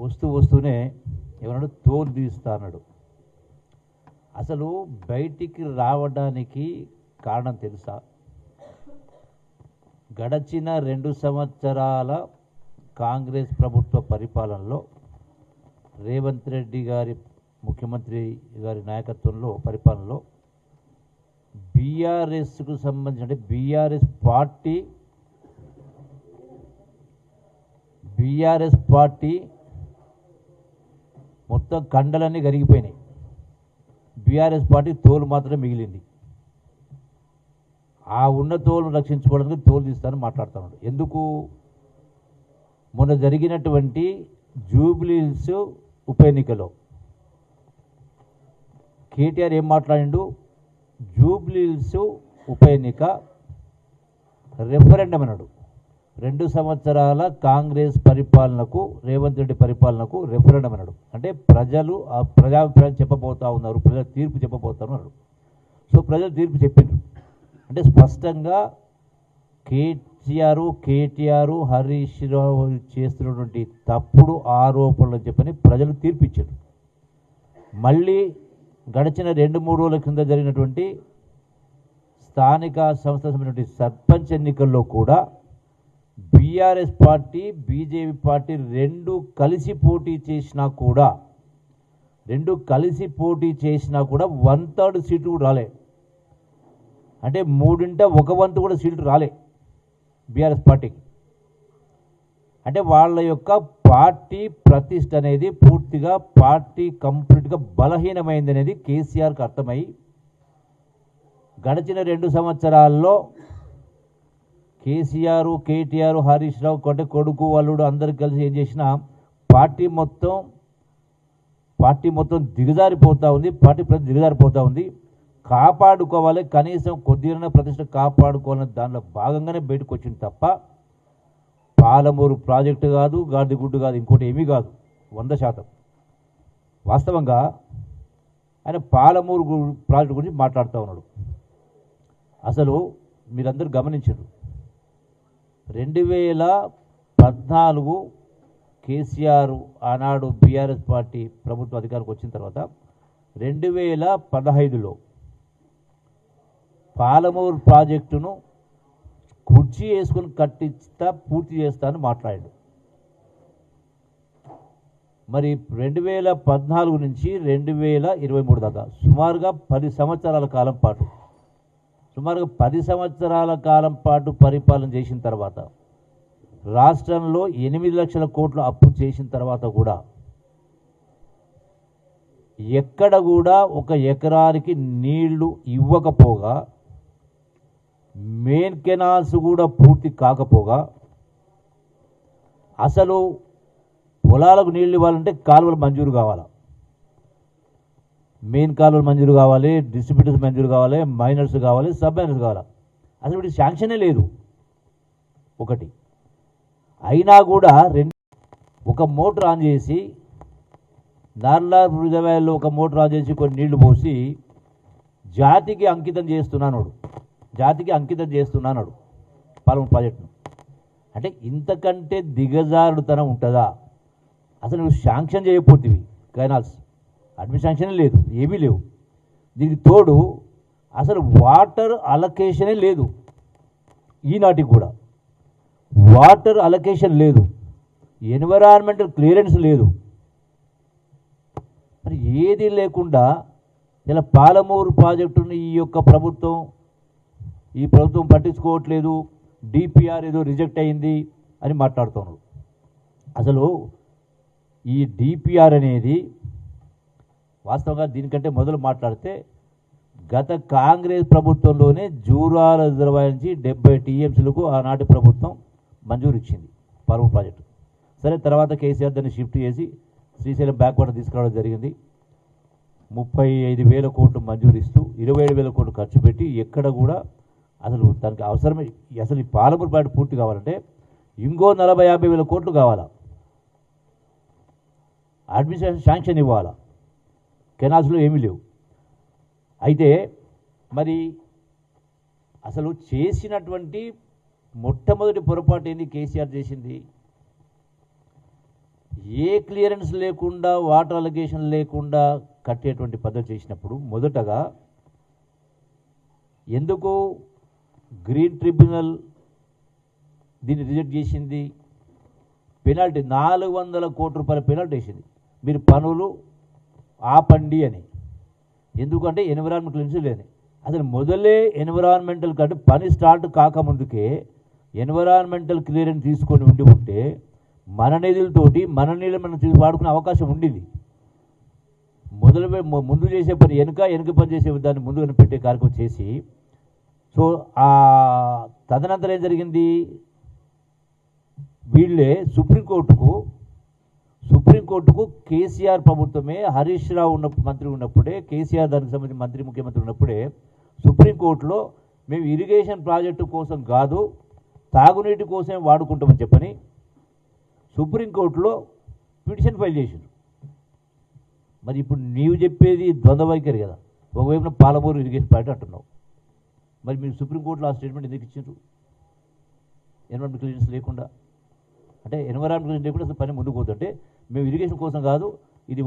వస్తూ వస్తూనే ఏమన్నాడు? తోలు తీస్తా అన్నాడు అసలు బయటికి రావడానికి కారణం తెలుసా? గడచిన రెండు సంవత్సరాల కాంగ్రెస్ ప్రభుత్వ పరిపాలనలో రేవంత్ రెడ్డి గారి ముఖ్యమంత్రి గారి నాయకత్వంలో పరిపాలనలో బీఆర్ఎస్కు సంబంధించిన బీఆర్ఎస్ పార్టీ బీఆర్ఎస్ పార్టీ మొత్తం కండలన్నీ కరిగిపోయినాయి. బీఆర్ఎస్ పార్టీ తోలు మాత్రమే మిగిలింది. ఆ ఉన్న తోలును రక్షించుకోవడానికి తోలు తీస్తానని మాట్లాడుతున్నాడు. ఎందుకు? మొన్న జరిగినటువంటి జూబ్లీస్ ఉప ఎన్నికలో కేటీఆర్ ఏం మాట్లాడిండు? జూబ్లీస్ ఉప ఎన్నిక రెఫరెండం అన్నాడు. రెండు సంవత్సరాల కాంగ్రెస్ పరిపాలనకు రేవంత్ రెడ్డి పరిపాలనకు రెఫరెండం అన్నాడు. అంటే ప్రజలు ఆ ప్రజాభిప్రాయం చెప్పబోతా ఉన్నారు ప్రజల తీర్పు చెప్పబోతున్నారు సో ప్రజలు తీర్పు చెప్పిండ్రు అంటే స్పష్టంగా కేటీఆర్ కేటీఆర్ హరీష్ రావు చేస్తున్నటువంటి తప్పుడు ఆరోపణలు చెప్పని ప్రజలు తీర్పు ఇచ్చారు మళ్ళీ గడిచిన రెండు మూడు రోజుల కింద జరిగినటువంటి స్థానిక సంస్థ సర్పంచ్ ఎన్నికల్లో కూడా బీఆర్ఎస్ పార్టీ బీజేపీ పార్టీ రెండు కలిసి పోటీ చేసినా కూడా రెండు కలిసి పోటీ చేసినా కూడా వన్ థర్డ్ సీటు కూడా రాలే. అంటే మూడింట ఒక వంతు కూడా సీట్లు రాలే బీఆర్ఎస్ పార్టీకి. అంటే వాళ్ళ యొక్క పార్టీ ప్రతిష్ట అనేది పూర్తిగా పార్టీ కంప్లీట్గా బలహీనమైంది అనేది కేసీఆర్కి అర్థమై గడిచిన రెండు సంవత్సరాల్లో కేసీఆర్ కేటీఆర్ హరీష్ రావు కొట్టే కొడుకు అల్లుడు అందరు కలిసి ఏం చేసినా పార్టీ మొత్తం పార్టీ మొత్తం దిగజారిపోతూ ఉంది. పార్టీ ప్రతి దిగజారిపోతూ ఉంది. కాపాడుకోవాలి. కనీసం కొద్దిగా ప్రతిష్ట కాపాడుకోవాలని దానిలో భాగంగానే బయటకు వచ్చింది తప్ప పాలమూరు ప్రాజెక్టు కాదు గాడిగుడ్డు కాదు ఇంకోటి ఏమీ కాదు. వంద శాతం. వాస్తవంగా ఆయన పాలమూరు ప్రాజెక్టు గురించి మాట్లాడుతూ ఉన్నాడు. అసలు మీరందరూ గమనించారు రెండు వేల పద్నాలుగు కేసీఆర్ ఆనాడు బీఆర్ఎస్ పార్టీ ప్రభుత్వ అధికారికి వచ్చిన తర్వాత రెండు వేల పదహైదులో పాలమూరు ప్రాజెక్టును కుర్చీ వేసుకుని కట్టిస్తా పూర్తి చేస్తా అని మాట్లాడాడు. మరి రెండు వేల పద్నాలుగు నుంచి రెండు వేల ఇరవై మూడు దాకా సుమారుగా పది సంవత్సరాల కాలం పాటు సుమారుగా పది సంవత్సరాల కాలం పాటు పరిపాలన చేసిన తర్వాత రాష్ట్రంలో ఎనిమిది లక్షల కోట్లు అప్పు చేసిన తర్వాత కూడా ఎక్కడ కూడా ఒక ఎకరానికి నీళ్ళు ఇవ్వకపోగా మెయిన్ కెనాల్స్ కూడా పూర్తి కాకపోగా అసలు పొలాలకు నీళ్ళు ఇవ్వాలంటే కాలువలు మంజూరు కావాలా? మెయిన్ కాలువలు మంజూరు కావాలి డిస్ట్రిబ్యూటర్స్ మంజూరు కావాలి మైనర్స్ కావాలి సబ్ మైనర్స్ కావాలి? అసలు వీటి శాంక్షనే లేదు. ఒకటి. అయినా కూడా రెండు ఒక మోటార్ ఆన్ చేసి నార్లార్ రిజర్వాయర్లో ఒక మోటార్ ఆన్ చేసి కొన్ని నీళ్ళు పోసి జాతికి అంకితం చేస్తున్నాను జాతికి అంకితం చేస్తున్నాడు పాలమూరు ప్రాజెక్టును. అంటే ఇంతకంటే దిగజారుడుతనం ఉంటుందా? అసలు నువ్వు శాంక్షన్ చేయకపోతేవి కెనాల్స్ అడ్మిన్ లేదు ఏమీ లేవు. దీనికి తోడు అసలు వాటర్ అలొకేషనే లేదు. ఈనాటికి కూడా. వాటర్ అలొకేషన్ లేదు. ఎన్విరాన్మెంటల్ క్లియరెన్స్ లేదు. మరి ఏది లేకుండా ఇలా పాలమూరు ప్రాజెక్టును ఈ యొక్క ప్రభుత్వం ఈ ప్రభుత్వం పట్టించుకోవట్లేదు డిపిఆర్ ఏదో రిజెక్ట్ అయింది అని మాట్లాడుతున్నారు. అసలు ఈ డిపిఆర్ అనేది వాస్తవంగా దీనికంటే మొదలు మాట్లాడితే గత కాంగ్రెస్ ప్రభుత్వంలోనే జూరాల రిజర్వాయర్ నుంచి డెబ్బై టీఎంసీలకు ఆనాటి ప్రభుత్వం మంజూరు ఇచ్చింది పరువు ప్రాజెక్టు. సరే తర్వాత కేసీఆర్ దాన్ని షిఫ్ట్ చేసి శ్రీశైలం బ్యాక్వర్డ్ తీసుకురావడం జరిగింది. ముప్పై ఐదు వేల కోట్లు మంజూరిస్తూ ఇరవై ఏడు వేల కోట్లు ఖర్చు పెట్టి ఎక్కడ కూడా అసలు దానికి అవసరమే అసలు ఈ పాలమూరు ప్రాజెక్టు పూర్తి కావాలంటే ఇంకో నలభై యాభై వేల కోట్లు కావాలా? అడ్మినిస్ట్రేషన్ శాంక్షన్ ఇవ్వాలా? కెనాల్స్లో ఏమీ లేవు. అయితే మరి అసలు చేసినటువంటి మొట్టమొదటి పొరపాటు ఏంది? కేసీఆర్ చేసింది. ఏ క్లియరెన్స్ లేకుండా వాటర్ అలొకేషన్ లేకుండా కట్టేటువంటి పద్ధతి చేసినప్పుడు మొదటగా ఎందుకు గ్రీన్ ట్రిబ్యునల్ దీన్ని రిజెక్ట్ చేసింది? పెనాల్టీ నాలుగు వందల కోట్ల రూపాయల పెనాల్టీ వేసింది. మీరు పనులు ఆపండి అని. ఎందుకంటే ఎన్విరాన్మెంట్ క్లియరెన్స్ లేని. అసలు మొదలే ఎన్విరాన్మెంటల్ కంటే పని స్టార్ట్ కాకముందుకే ఎన్విరాన్మెంటల్ క్లియరెన్స్ తీసుకొని ఉండి ఉంటే మన నిధులతోటి మన నీళ్ళు మనం వాడుకునే అవకాశం ఉండేది. మొదలు ముందు చేసే పని వెనుక వెనుక పని చేసే దాన్ని ముందు పెట్టే కార్యక్రమం చేసి సో ఆ తదనంతరం ఏం జరిగింది? వీళ్ళే సుప్రీంకోర్టుకు సుప్రీంకోర్టుకు కేసీఆర్ ప్రభుత్వమే హరీష్ రావు ఉన్న మంత్రి ఉన్నప్పుడే కేసీఆర్ దానికి సంబంధించి మంత్రి ముఖ్యమంత్రి ఉన్నప్పుడే సుప్రీంకోర్టులో మేము ఇరిగేషన్ ప్రాజెక్టు కోసం కాదు తాగునీటి కోసమే వాడుకుంటామని చెప్పని సుప్రీంకోర్టులో పిటిషన్ ఫైల్ చేసిండ్రు. మరి ఇప్పుడు నీవు చెప్పేది ద్వంద్వ వైఖరి కదా ఒకవైపున పాలమూరు ఇరిగేషన్ ప్రాజెక్ట్ అంటున్నావు. మరి మీరు సుప్రీంకోర్టులో ఆ స్టేట్మెంట్ ఎందుకు ఇచ్చిండ్రు? ఎన్విరాన్మెంట్ క్లియరెన్స్ లేకుండా. అంటే ఎన్విరాన్మెంట్ క్లియరెన్స్ లేకుండా అసలు పని ముందుకు పోతుంటే మేము ఇరిగేషన్ కోసం కాదు ఇది